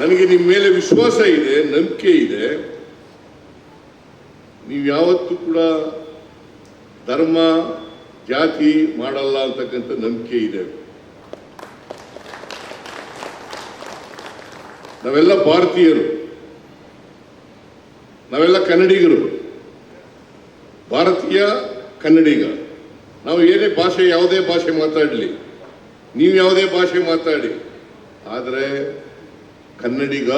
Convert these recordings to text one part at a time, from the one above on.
ನನಗೆ ನಿಮ್ಮ ಮೇಲೆ ವಿಶ್ವಾಸ ಇದೆ, ನಂಬಿಕೆ ಇದೆ. ನೀವು ಯಾವತ್ತೂ ಕೂಡ ಧರ್ಮ, ಜಾತಿ ಮಾಡಲ್ಲ ಅಂತಕ್ಕಂಥ ನಂಬಿಕೆ ಇದೆ. ನಾವೆಲ್ಲ ಭಾರತೀಯರು. ನಾವೆಲ್ಲ ಕನ್ನಡಿಗರು. ಭಾರತೀಯ ಕನ್ನಡಿಗ. ನಾವು ಏನೇ ಭಾಷೆ, ಯಾವುದೇ ಭಾಷೆ ಮಾತಾಡಲಿ. ನೀವು ಯಾವುದೇ ಭಾಷೆ ಮಾತಾಡಿ. ಆದರೆ ಕನ್ನಡಿಗ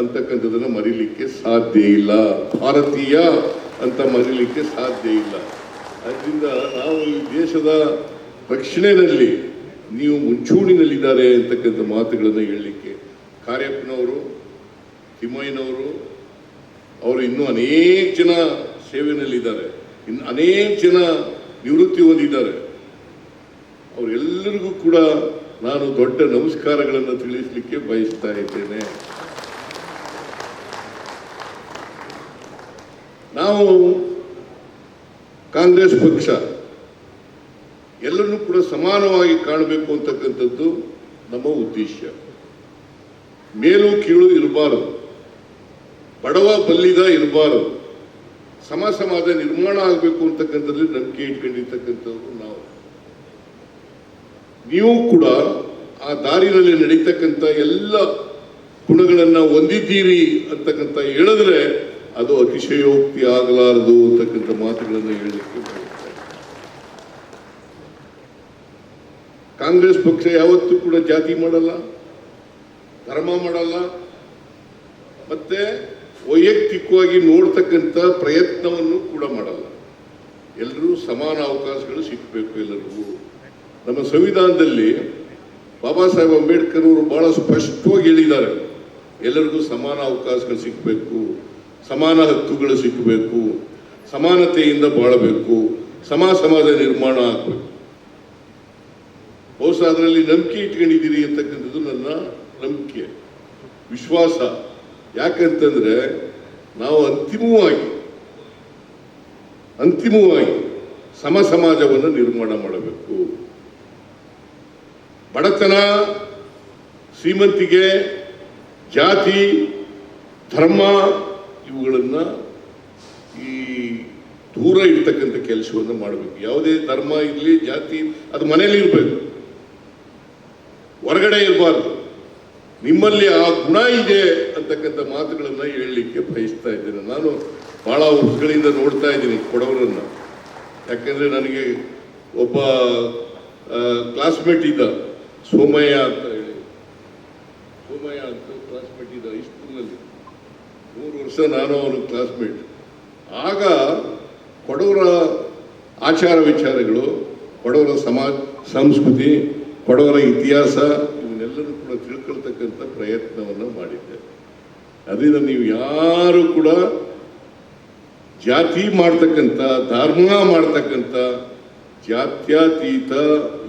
ಅಂತಕ್ಕಂಥದ್ದನ್ನು ಮರಿಲಿಕ್ಕೆ ಸಾಧ್ಯ ಇಲ್ಲ. ಭಾರತೀಯ ಅಂತ ಮರಿಲಿಕ್ಕೆ ಸಾಧ್ಯ ಇಲ್ಲ. ಅದರಿಂದ ನಾವು ಈ ದೇಶದ ರಕ್ಷಣೆಯಲ್ಲಿ ನೀವು ಮುಂಚೂಣಿನಲ್ಲಿದ್ದಾರೆ ಅಂತಕ್ಕಂಥ ಮಾತುಗಳನ್ನು ಹೇಳಲಿಕ್ಕೆ ಕಾರ್ಯಪ್ಪನವರು, ತಿಮ್ಮಯ್ಯನವರು, ಅವರು ಇನ್ನೂ ಅನೇಕ ಜನ ಸೇವೆಯಲ್ಲಿದ್ದಾರೆ ಇನ್ನು ಅನೇಕ ಜನ ನಿವೃತ್ತಿ ಹೊಂದಿದ್ದಾರೆ. ಅವರೆಲ್ಲರಿಗೂ ಕೂಡ ನಾನು ದೊಡ್ಡ ನಮಸ್ಕಾರಗಳನ್ನು ತಿಳಿಸಲಿಕ್ಕೆ ಬಯಸ್ತಾ ಇದ್ದೇನೆ. ನಾವು ಕಾಂಗ್ರೆಸ್ ಪಕ್ಷ ಎಲ್ಲರನ್ನೂ ಕೂಡ ಸಮಾನವಾಗಿ ಕಾಣಬೇಕು ಅಂತಕ್ಕಂಥದ್ದು ನಮ್ಮ ಉದ್ದೇಶ. ಮೇಲು ಕೀಳು ಇರಬಾರದು. ಬಡವ ಬಲ್ಲಿದ ಇರಬಾರದು. ಸಮ ಸಮಾಜ ನಿರ್ಮಾಣ ಆಗಬೇಕು ಅಂತಕ್ಕಂಥದ್ದು ನಂಬಿಕೆ ಇಟ್ಕೊಂಡಿರ್ತಕ್ಕಂಥವ್ರು ನಾವು. ನೀವು ಕೂಡ ಆ ದಾರಿನಲ್ಲಿ ನಡೀತಕ್ಕಂಥ ಎಲ್ಲ ಗುಣಗಳನ್ನು ಹೊಂದಿದ್ದೀರಿ ಅಂತಕ್ಕಂಥ ಹೇಳಿದ್ರೆ ಅದು ಅತಿಶಯೋಕ್ತಿ ಆಗಲಾರದು ಅಂತಕ್ಕಂಥ ಮಾತುಗಳನ್ನು ಹೇಳಲಿಕ್ಕೆ ಕಾಂಗ್ರೆಸ್ ಪಕ್ಷ ಯಾವತ್ತೂ ಕೂಡ ಜಾತಿ ಮಾಡಲ್ಲ, ಧರ್ಮ ಮಾಡಲ್ಲ, ಮತ್ತೆ ವೈಯಕ್ತಿಕವಾಗಿ ನೋಡ್ತಕ್ಕಂಥ ಪ್ರಯತ್ನವನ್ನು ಕೂಡ ಮಾಡಲ್ಲ. ಎಲ್ಲರೂ ಸಮಾನ ಅವಕಾಶಗಳು ಸಿಕ್ಕಬೇಕು ಎಲ್ಲರಿಗೂ. ನಮ್ಮ ಸಂವಿಧಾನದಲ್ಲಿ ಬಾಬಾ ಸಾಹೇಬ್ ಅಂಬೇಡ್ಕರ್ ಅವರು ಬಹಳ ಸ್ಪಷ್ಟವಾಗಿ ಹೇಳಿದ್ದಾರೆ. ಎಲ್ಲರಿಗೂ ಸಮಾನ ಅವಕಾಶಗಳು ಸಿಕ್ಕಬೇಕು ಸಮಾನ ಹಕ್ಕುಗಳು ಸಿಕ್ಕಬೇಕು ಸಮಾನತೆಯಿಂದ ಬಾಳಬೇಕು, ಸಮ ಸಮಾಜ ನಿರ್ಮಾಣ ಆಗಬೇಕು. ಬಹುಶಃ ಅದರಲ್ಲಿ ನಂಬಿಕೆ ಇಟ್ಕೊಂಡಿದ್ದೀರಿ ಅಂತಕ್ಕಂಥದ್ದು ನನ್ನ ನಂಬಿಕೆ, ವಿಶ್ವಾಸ. ಯಾಕಂತಂದ್ರೆ ನಾವು ಅಂತಿಮವಾಗಿ ಅಂತಿಮವಾಗಿ ಸಮ ಸಮಾಜವನ್ನು ನಿರ್ಮಾಣ ಮಾಡಬೇಕು. ಬಡತನ, ಶ್ರೀಮಂತಿಗೆ, ಜಾತಿ, ಧರ್ಮ, ಇವುಗಳನ್ನು ಈ ದೂರ ಇರ್ತಕ್ಕಂಥ ಕೆಲಸವನ್ನು ಮಾಡಬೇಕು. ಯಾವುದೇ ಧರ್ಮ ಇರಲಿ, ಜಾತಿ, ಅದು ಮನೇಲಿ ಇರಬೇಕು. ಹೊರಗಡೆ ಇರಬಾರ್ದು. ನಿಮ್ಮಲ್ಲಿ ಆ ಗುಣ ಇದೆ ಅಂತಕ್ಕಂಥ ಮಾತುಗಳನ್ನು ಹೇಳಲಿಕ್ಕೆ ಬಯಸ್ತಾ ಇದ್ದೇನೆ. ನಾನು ಬಹಳ ವರ್ಷಗಳಿಂದ ನೋಡ್ತಾ ಇದ್ದೀನಿ ಕೊಡವರನ್ನ. ಯಾಕೆಂದರೆ ನನಗೆ ಒಬ್ಬ ಕ್ಲಾಸ್ಮೇಟ್ ಇದ್ದ. ಸೋಮಯ್ಯ ಅಂತ ಹೇಳಿ. ಸೋಮಯ್ಯ ಅಂತ ಕ್ಲಾಸ್ಮೇಟ್ ಇದ್ದ ಹೈಸ್ಕೂಲ್ನಲ್ಲಿ ಮೂರು ವರ್ಷ ನಾನು ಅವನ ಕ್ಲಾಸ್ಮೇಟ್ ಆಗ ಕೊಡವರ ಆಚಾರ ವಿಚಾರಗಳು, ಕೊಡವರ ಸಮಾಜ ಸಂಸ್ಕೃತಿ, ಕೊಡವರ ಇತಿಹಾಸ ಇವನ್ನೆಲ್ಲರೂ ಕೂಡ ತಿಳ್ಕೊಳ್ತಕ್ಕಂಥ ಪ್ರಯತ್ನವನ್ನು ಮಾಡಿದ್ದೆ. ಅದರಿಂದ ನೀವು ಯಾರು ಕೂಡ ಜಾತಿ ಮಾಡ್ತಕ್ಕಂಥ, ಧರ್ಮ ಮಾಡ್ತಕ್ಕಂಥ ಜಾತ್ಯತೀತ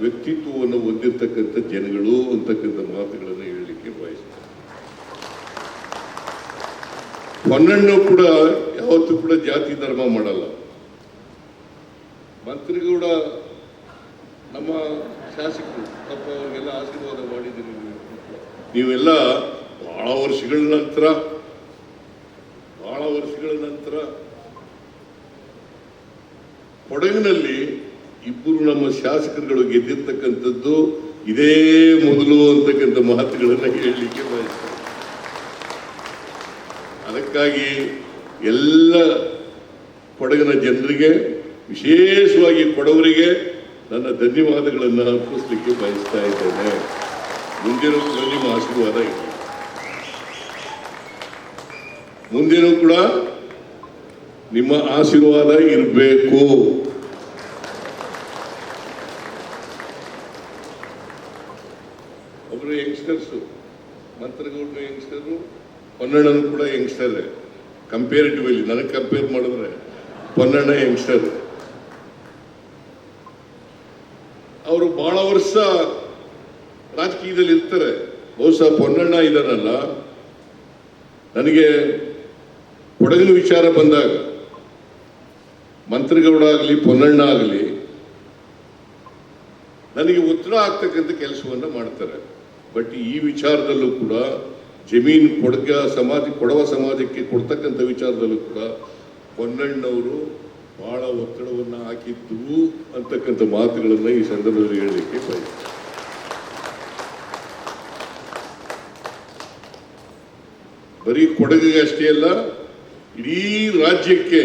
ವ್ಯಕ್ತಿತ್ವವನ್ನು ಹೊಂದಿರತಕ್ಕಂಥ ಜನಗಳು ಅಂತಕ್ಕಂಥ ಮಾತುಗಳನ್ನು ಹೇಳಲಿಕ್ಕೆ ಬಯಸ್ತಾರೆ ಹೊನ್ನಣ್ಣು ಕೂಡ ಯಾವತ್ತೂ ಕೂಡ ಜಾತಿ ಧರ್ಮ ಮಾಡಲ್ಲ ಮಂತ್ರಿಗೌಡ ನಮ್ಮ ಶಾಸಕರು ತಪ್ಪ ಅವರಿಗೆಲ್ಲ ಆಶೀರ್ವಾದ ಮಾಡಿದ್ದೀರಿ ನೀವು. ನೀವೆಲ್ಲ ಬಹಳ ವರ್ಷಗಳ ನಂತರ, ಬಹಳ ವರ್ಷಗಳ ನಂತರ ಕೊಡಗಿನಲ್ಲಿ ಇಬ್ಬರು ನಮ್ಮ ಶಾಸಕರುಗಳು ಗೆದ್ದಿರ್ತಕ್ಕಂಥದ್ದು ಇದೇ ಮೊದಲು ಅಂತಕ್ಕಂಥ ಮಾತುಗಳನ್ನು ಹೇಳಲಿಕ್ಕೆ ಬಯಸ್ತಾರೆ. ಅದಕ್ಕಾಗಿ ಎಲ್ಲ ಕೊಡಗಿನ ಜನರಿಗೆ, ವಿಶೇಷವಾಗಿ ಕೊಡವರಿಗೆ ನನ್ನ ಧನ್ಯವಾದಗಳನ್ನು ಅರ್ಪಿಸಲಿಕ್ಕೆ ಬಯಸ್ತಾ ಇದ್ದೇನೆ. ಮುಂದಿನ ಕೂಡ ನಿಮ್ಮ ಆಶೀರ್ವಾದ ಇದೆ. ಮುಂದಿನ ಕೂಡ ನಿಮ್ಮ ಆಶೀರ್ವಾದ ಇರಬೇಕು. ಒಬ್ಬರು ಯಂಗ್ಸ್ಟರ್ಸು ಮಂತ್ರಗೌಡರು ಯಂಗ್ಸ್ಟರು ಪೊನ್ನಣ್ಣನು ಕೂಡ ಯಂಗ್ಸ್ಟರ್ ಕಂಪೇರಿಟಿವ್ಲಿ ನನಗೆ ಕಂಪೇರ್ ಮಾಡಿದ್ರೆ ಪೊನ್ನಣ್ಣ ಯಂಗ್ಸ್ಟರ್ ಅವರು ಬಹಳ ವರ್ಷ ರಾಜಕೀಯದಲ್ಲಿ ಇರ್ತಾರೆ ಬಹುಶಃ ಪೊನ್ನಣ್ಣ ಇದನ್ನಲ್ಲ ನನಗೆ ಕೊಡಗಿನ ವಿಚಾರ ಬಂದಾಗ, ಮಂತ್ರಿಗೌಡ ಆಗಲಿ, ಪೊನ್ನಣ್ಣ ಆಗಲಿ, ನನಗೆ ಉತ್ತರ ಆಗ್ತಕ್ಕಂಥ ಕೆಲಸವನ್ನು ಮಾಡ್ತಾರೆ. ಬಟ್ ಈ ವಿಚಾರದಲ್ಲೂ ಕೂಡ ಜಮೀನು ಕೊಡಗ ಸಮಾಜ, ಕೊಡವ ಸಮಾಜಕ್ಕೆ ಕೊಡ್ತಕ್ಕಂಥ ವಿಚಾರದಲ್ಲೂ ಕೂಡ ಹೊನ್ನಣ್ಣವರು ಬಹಳ ಒತ್ತಡವನ್ನು ಹಾಕಿದ್ದು ಅಂತಕ್ಕಂಥ ಮಾತುಗಳನ್ನು ಈ ಸಂದರ್ಭದಲ್ಲಿ ಹೇಳಲಿಕ್ಕೆ ಬಯಸ್ತಾರೆ ಬರೀ ಕೊಡಗಿಗೆ ಅಷ್ಟೇ ಅಲ್ಲ, ಇಡೀ ರಾಜ್ಯಕ್ಕೆ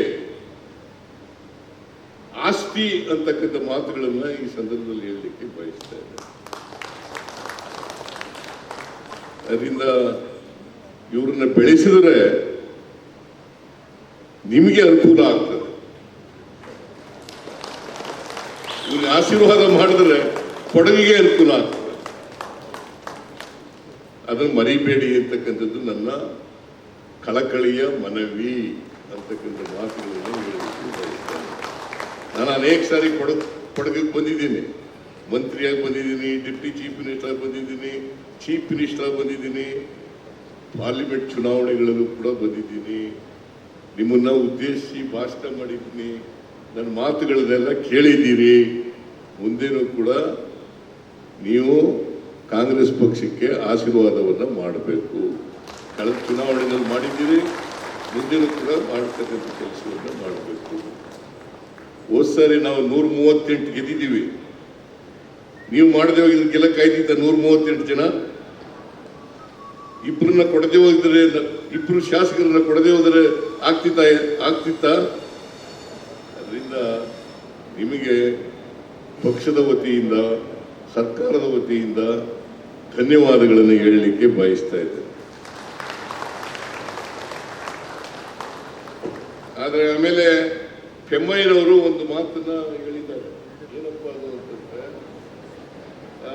ಆಸ್ತಿ ಅಂತಕ್ಕಂಥ ಮಾತುಗಳನ್ನು ಈ ಸಂದರ್ಭದಲ್ಲಿ ಹೇಳಲಿಕ್ಕೆ ಬಯಸ್ತಾ ಅದರಿಂದ ಇವ್ರನ್ನ ಬೆಳೆಸಿದರೆ ನಿಮಗೆ ಅನುಕೂಲ ಆಗ್ತದೆ. ಇವ್ರಿಗೆ ಆಶೀರ್ವಾದ ಮಾಡಿದ್ರೆ ಕೊಡಗಿಗೆ ಅನುಕೂಲ ಆಗ್ತದೆ. ಅದನ್ನು ಮರಿಬೇಡಿ ಅಂತಕ್ಕಂಥದ್ದು ನನ್ನ ಕಳಕಳಿಯ ಮನವಿ ಅಂತಕ್ಕಂಥ ಮಾತುಗಳನ್ನು ನಾನು ಅನೇಕ ಸಾರಿ ಕೊಡ ಕೊಡಗಿಗೆ ಬಂದಿದ್ದೀನಿ. ಮಂತ್ರಿಯಾಗಿ ಬಂದಿದ್ದೀನಿ, ಡಿಪ್ಟಿ ಚೀಫ್ ಮಿನಿಸ್ಟರ್ ಆಗಿ ಬಂದಿದ್ದೀನಿ, ಚೀಫ್ ಮಿನಿಸ್ಟರ್ ಆಗಿ ಬಂದಿದ್ದೀನಿ, ಪಾರ್ಲಿಮೆಂಟ್ ಚುನಾವಣೆಗಳಲ್ಲೂ ಕೂಡ ಬಂದಿದ್ದೀನಿ. ನಿಮ್ಮನ್ನು ಉದ್ದೇಶಿಸಿ ಭಾಷಣ ಮಾಡಿದ್ದೀನಿ. ನನ್ನ ಮಾತುಗಳನ್ನೆಲ್ಲ ಕೇಳಿದ್ದೀರಿ. ಮುಂದೇನೂ ಕೂಡ ನೀವು ಕಾಂಗ್ರೆಸ್ ಪಕ್ಷಕ್ಕೆ ಆಶೀರ್ವಾದವನ್ನು ಮಾಡಬೇಕು. ಕಳೆದ ಚುನಾವಣೆಯಲ್ಲಿ ಮಾಡಿದ್ದೀರಿ, ಮುಂದೇನೂ ಕೂಡ ಮಾಡ್ತಕ್ಕಂಥ ಕೆಲಸವನ್ನು ಮಾಡಬೇಕು. ಹೋದ್ ಸಾರಿ ನಾವು ನೂರ ಮೂವತ್ತೆಂಟು ಗೆದ್ದಿದ್ದೀವಿ. ನೀವು ಮಾಡದೆ ಕೆಲ ಆಯ್ತಿದ್ದ ನೂರ ಮೂವತ್ತೆಂಟು ಜನ. ಇಬ್ಬರನ್ನ ಕೊಡದೆ ಹೋಗಿದ್ರೆ ಇಬ್ಬರು ಶಾಸಕರನ್ನ ಕೊಡದೆ ಹೋದರೆ ಆಗ್ತಿತ್ತ ಆಗ್ತಿತ್ತ? ಅದರಿಂದ ನಿಮಗೆ ಪಕ್ಷದ ವತಿಯಿಂದ, ಸರ್ಕಾರದ ವತಿಯಿಂದ ಧನ್ಯವಾದಗಳನ್ನು ಹೇಳಲಿಕ್ಕೆ ಬಯಸ್ತಾ ಇದ್ದೇನೆ. ಆದರೆ ಆಮೇಲೆ ಕೆಮ್ಮಯ್ಯನವರು ಒಂದು ಮಾತನ್ನ ಹೇಳಿದ್ದಾರೆ. ಏನಪ್ಪ ಅದು ಅಂತಂದ್ರೆ ಆ,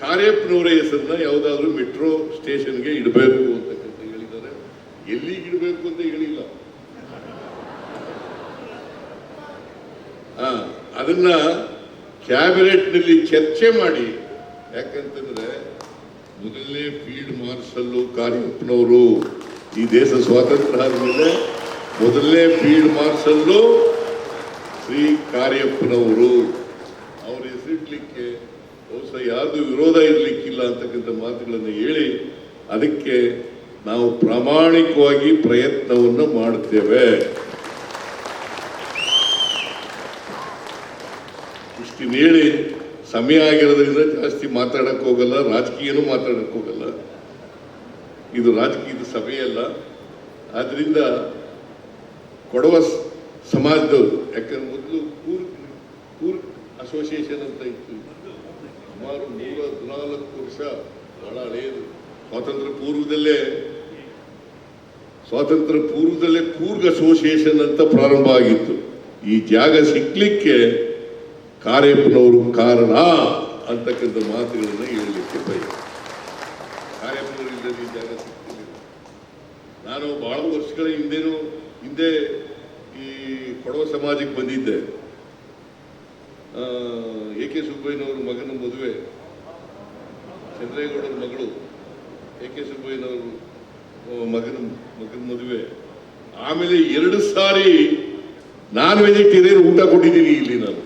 ಕಾರ್ಯಪ್ಪನವರ ಹೆಸರನ್ನ ಯಾವುದಾದ್ರೂ ಮೆಟ್ರೋ ಸ್ಟೇಷನ್ಗೆ ಇಡಬೇಕು ಅಂತಕ್ಕಂಥ ಹೇಳಿದ್ದಾರೆ. ಎಲ್ಲಿಗೆ ಇಡಬೇಕು ಅಂತ ಹೇಳಿಲ್ಲ. ಅದನ್ನ ಕ್ಯಾಬಿನೆಟ್ನಲ್ಲಿ ಚರ್ಚೆ ಮಾಡಿ. ಯಾಕಂತಂದ್ರೆ ಮೊದಲನೇ ಫೀಲ್ಡ್ ಮಾರ್ಷಲ್ ಕಾರ್ಯಪ್ಪನವರು ಈ ದೇಶ ಸ್ವಾತಂತ್ರ್ಯ ಆದಮೇಲೆ ಮೊದಲನೇ ಫೀಲ್ಡ್ ಮಾರ್ಷಲ್ ಶ್ರೀ ಕಾರ್ಯಪ್ಪನವರು ಬಹುಶಃ ಯಾರ್ದು ವಿರೋಧ ಇರಲಿಕ್ಕಿಲ್ಲ ಅಂತಕ್ಕಂಥ ಮಾತುಗಳನ್ನು ಹೇಳಿ ಅದಕ್ಕೆ ನಾವು ಪ್ರಾಮಾಣಿಕವಾಗಿ ಪ್ರಯತ್ನವನ್ನು ಮಾಡುತ್ತೇವೆ. ಇಷ್ಟು ಹೇಳಿ ಸಮಯ ಆಗಿರೋದ್ರಿಂದ ಜಾಸ್ತಿ ಮಾತಾಡಕ್ ಹೋಗಲ್ಲ, ರಾಜಕೀಯನೂ ಮಾತಾಡಕ್ ಹೋಗಲ್ಲ. ಇದು ರಾಜಕೀಯದ ಸಭೆಯಲ್ಲ ಆದ್ರಿಂದ ಕೊಡವ ಸಮಾಜದವರು, ಯಾಕಂದ್ರೆ ಮೊದಲು ಕೂರ್ಕ್ ಕೂರ್ಕ್ ಅಸೋಸಿಯೇಷನ್ ಅಂತ ಇತ್ತು. ಸುಮಾರು ನೂರ ಹದಿನಾಲ್ಕು ವರ್ಷ ಬಹಳ ಹಳೆಯದು. ಸ್ವಾತಂತ್ರ್ಯ ಪೂರ್ವದಲ್ಲೇ ಸ್ವಾತಂತ್ರ್ಯ ಪೂರ್ವದಲ್ಲೇ ಕೂರ್ಗ್ ಅಸೋಸಿಯೇಷನ್ ಅಂತ ಪ್ರಾರಂಭ ಆಗಿತ್ತು. ಈ ಜಾಗ ಸಿಕ್ಲಿಕ್ಕೆ ಕಾರ್ಯಪ್ಪನವರು ಕಾರಣ ಅಂತಕ್ಕಂಥ ಮಾತುಗಳನ್ನು ಹೇಳಲಿಕ್ಕೆ ಬಯ ಕಾರ್ಯಪ್ಪನವರು ಈ ಜಾಗ ಸಿಕ್ತಿಲ್ಲ ನಾನು ಬಹಳ ವರ್ಷಗಳ ಹಿಂದೆನೂ ಹಿಂದೆ ಈ ಕೊಡವ ಸಮಾಜಕ್ಕೆ ಬಂದಿದ್ದೆ. ಎ ಕೆ ಸುಬ್ಬಯ್ಯನವ್ರ ಮಗನ ಮದುವೆ, ಚಂದ್ರೇಗೌಡರ ಮಗಳು, ಎ ಕೆ ಸುಬ್ಬಯ್ಯನವರು ಮಗನ ಮಗನ ಮದುವೆ. ಆಮೇಲೆ ಎರಡು ಸಾರಿ ನಾನ್ ವೆಜಿಟೇರಿಯನ್ ಊಟ ಕೊಟ್ಟಿದ್ದೀನಿ ಇಲ್ಲಿ ನಾನು.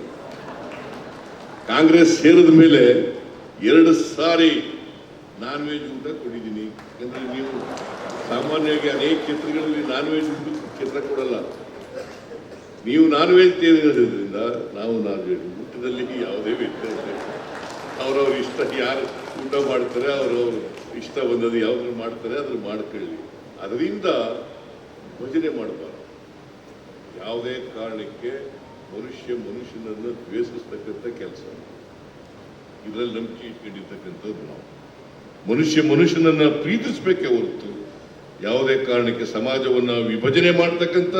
ಕಾಂಗ್ರೆಸ್ ಸೇರಿದ ಮೇಲೆ ಎರಡು ಸಾರಿ ನಾನ್ ವೆಜ್ ಊಟ ಕೊಟ್ಟಿದ್ದೀನಿ. ಯಾಕಂದ್ರೆ ನೀವು ಸಾಮಾನ್ಯವಾಗಿ ಅನೇಕ ಕ್ಷೇತ್ರಗಳಲ್ಲಿ ನಾನ್ ವೆಜ್ ಚಿತ್ರ ಕೊಡಲ್ಲ. ನೀವು ನಾನ್ ವೆಜಿಟೇರಿಯನ್ ನಾವು ನಾನ್ ವೆಜ್ ಊಟದಲ್ಲಿ ಯಾವುದೇ ವ್ಯತ್ಯಾಸ. ಅವ್ರವ್ರ ಇಷ್ಟ ಯಾರು ಊಟ ಮಾಡ್ತಾರೆ, ಅವ್ರವ್ರ ಇಷ್ಟ ಬಂದದ್ದು ಯಾವ್ದು ಮಾಡ್ತಾರೆ ಅದ್ರ ಮಾಡ್ಕೊಳ್ಳಿ. ಅದರಿಂದ ಭಜನೆ ಮಾಡಬಾರ್ದು. ಯಾವುದೇ ಕಾರಣಕ್ಕೆ ಮನುಷ್ಯ ಮನುಷ್ಯನನ್ನು ದ್ವೇಷಿಸ್ತಕ್ಕಂಥ ಕೆಲಸ. ಇದರಲ್ಲಿ ನಂಬಿಕೆ ಇಟ್ಕೊಂಡಿರ್ತಕ್ಕಂಥದ್ದು ನಾವು. ಮನುಷ್ಯ ಮನುಷ್ಯನನ್ನ ಪ್ರೀತಿಸಬೇಕೇ ಹೊರತು ಯಾವುದೇ ಕಾರಣಕ್ಕೆ ಸಮಾಜವನ್ನ ವಿಭಜನೆ ಮಾಡ್ತಕ್ಕಂಥ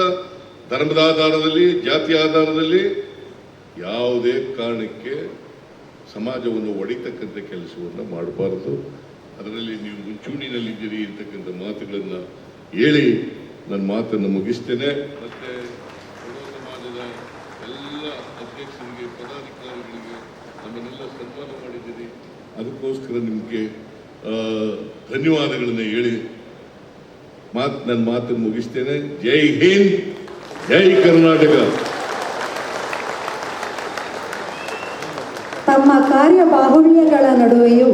ಧರ್ಮದ ಆಧಾರದಲ್ಲಿ, ಜಾತಿ ಆಧಾರದಲ್ಲಿ ಯಾವುದೇ ಕಾರಣಕ್ಕೆ ಸಮಾಜವನ್ನು ಒಡಿತಕ್ಕಂಥ ಕೆಲಸವನ್ನು ಮಾಡಬಾರದು. ಅದರಲ್ಲಿ ನೀವು ಮುಂಚೂಣಿನಲ್ಲಿದ್ದೀರಿ ಅಂತಕ್ಕಂಥ ಮಾತುಗಳನ್ನು ಹೇಳಿ ನನ್ನ ಮಾತನ್ನು ಮುಗಿಸ್ತೇನೆ. ಮತ್ತೆ ಸಮಾಜದ ಎಲ್ಲ ಅಧ್ಯಕ್ಷರಿಗೆ, ಪದಾಧಿಕಾರಿಗಳಿಗೆ ನಮ್ಮನ್ನೆಲ್ಲ ಸನ್ಮಾನ ಮಾಡಿದ್ದೀರಿ. ಅದಕ್ಕೋಸ್ಕರ ನಿಮಗೆ ಧನ್ಯವಾದಗಳನ್ನು ಹೇಳಿ ಮಾತು ನನ್ನ ಮಾತನ್ನು ಮುಗಿಸ್ತೇನೆ. ಜೈ ಹಿಂದ್! ಜೈ ಕರ್ನಾಟಕ ತಮ್ಮ ಕಾರ್ಯ ಬಾಹುಳ್ಯಗಳ ನಡುವೆಯೂ